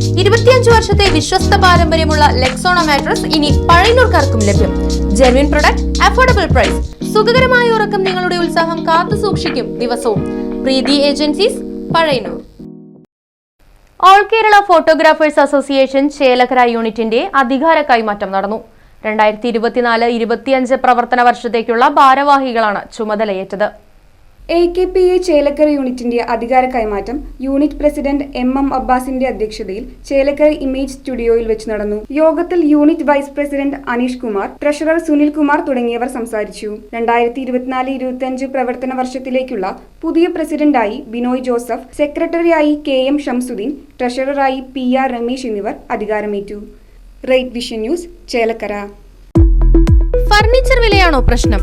ഇരുപത്തിയഞ്ച് വർഷത്തെ വിശ്വസ്ത പാരമ്പര്യമുള്ള ലെക്സോണ മാട്രസ് ഇനി പഴയനൂർക്കാർക്കും ലഭ്യം. ജെർവിൻ പ്രൊഡക്റ്റ് അഫോർഡബിൾ പ്രൈസ് സുഖകരമായ ഉറക്കം നിങ്ങളുടെ ഉത്സാഹം കാത്തു സൂക്ഷിക്കും ദിവസവും. Preethi agencies Pazhayannur all Kerala photographers association Chelakkara യൂണിറ്റിന്റെ അധികാര കൈമാറ്റം നടന്നു. രണ്ടായിരത്തി ഇരുപത്തിനാല് ഇരുപത്തിയഞ്ച് പ്രവർത്തന വർഷത്തേക്കുള്ള ഭാരവാഹികളാണ് ചുമതലയേറ്റത്. A K P A Chelakkara യൂണിറ്റിന്റെ അധികാര കൈമാറ്റം യൂണിറ്റ് പ്രസിഡന്റ് എം എം അബ്ബാസിന്റെ അധ്യക്ഷതയിൽ ചേലക്കര ഇമേജ് സ്റ്റുഡിയോയിൽ വെച്ച് നടന്നു. യോഗത്തിൽ unit vice president Aneesh Kumar treasurer Sunil Kumar തുടങ്ങിയവർ സംസാരിച്ചു. രണ്ടായിരത്തി ഇരുപത്തിനാല് ഇരുപത്തിയഞ്ച് പ്രവർത്തന വർഷത്തിലേക്കുള്ള പുതിയ പ്രസിഡന്റായി ബിനോയ് ജോസഫ് സെക്രട്ടറിയായി കെ എം ഷംസുദ്ദീൻ ട്രഷററായി പി ആർ രമേശ് എന്നിവർ അധികാരമേറ്റു. Rate vision news Chelakkara. Furniture വിലയാണോ പ്രശ്നം?